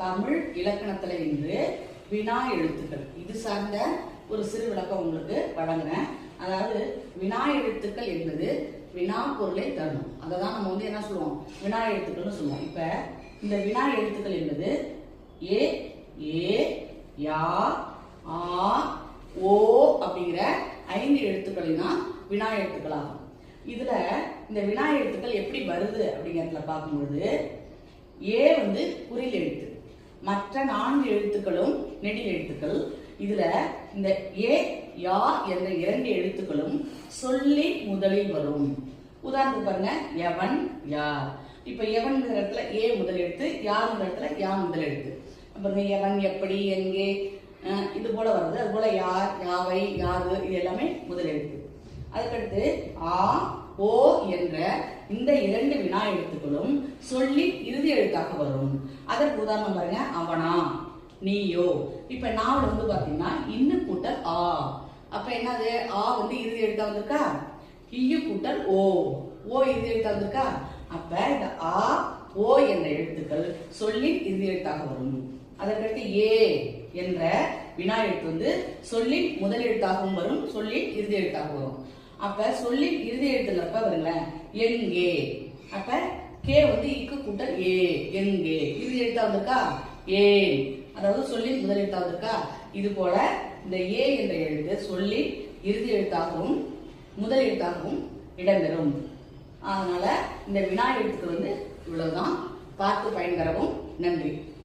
தமிழ் இலக்கணத்துல இன்று வினா எழுத்துக்கள். இது சார்ந்த ஒரு சிறு விளக்கம் உங்களுக்கு வழங்குறேன். அதாவது வினா எழுத்துக்கள் என்பது வினா பொருளை தரணும் அதை தான் நம்ம வந்து என்ன சொல்லுவோம்? வினா எழுத்துக்கள்னு சொல்லுவோம். இப்ப இந்த வினா எழுத்துக்கள் என்பது ஏ ஏ யா ஆ ஓ அப்படிங்கிற ஐந்து எழுத்துக்கள் தான் வினா எழுத்துக்களாகும். இதுல இந்த வினா எழுத்துக்கள் எப்படி வருது அப்படிங்கிறதுல பார்க்கும்பொழுது ஏ வந்து குறி மற்ற நான்கு எழுத்துக்களும் நெடில் எழுத்துக்கள். இதுல இந்த ஏ யா என்ற இரண்டு எழுத்துக்களும் சொல்லி முதலில் வரும். உதாரணத்துக்கு பாருங்க எவன் யார் இப்ப எவன்ங்கிற இடத்துல ஏ முதல் எழுத்து யாருங்கிற இடத்துல யா முதல் எழுத்து. பாருங்க எவன் எப்படி எங்கே இது போல வருது. அது போல யார் யாவை யாது இது எல்லாமே முதல் எழுத்து. அதுக்கடுத்து ஆ ஓ என்ற இந்த இரண்டு வினா எழுத்துக்களும் சொல்லி இறுதி எழுத்தாக வரும். அதற்கு உதாரணம் பாருங்க அவனா நீயோ. இப்ப நாவல் வந்து பாத்தீங்கன்னா இன்னு கூட்டல் ஆ. அப்ப என்னது? ஆ வந்து இறுதி எழுத்தா வந்திருக்கா? இயு கூட்டல் ஓ. ஓ இறுதி எழுத்தா வந்திருக்கா? அப்ப இந்த ஆ ஓ என்ற எழுத்துக்கள் சொல்லி இறுதி எழுத்தாக வரும். அதற்கடுத்து ஏ என்ற வினா எழுத்து வந்து சொல்லின் முதல் எழுத்தாகவும் வரும் சொல்லின் இறுதி எழுத்தாகவும் வரும். அப்ப சொல்லின் இறுதி எழுத்துங்கிறப்ப வருங்களேன். எங்கே அப்ப கே வந்து இக்கு கூட்டல் ஏ எங்கே இறுதி எழுத்தா வந்திருக்கா? ஏ. அதாவது சொல்லின் முதல் எழுத்தா வந்திருக்கா? இது போல இந்த ஏ என்ற எழுத்து சொல்லின் இறுதி எழுத்தாகவும் முதல் எழுத்தாகவும் இடம்பெறும். அதனால இந்த வினா எழுத்துக்கு வந்து இவ்வளவுதான். பார்த்து பயன்பெறவும் நன்றி.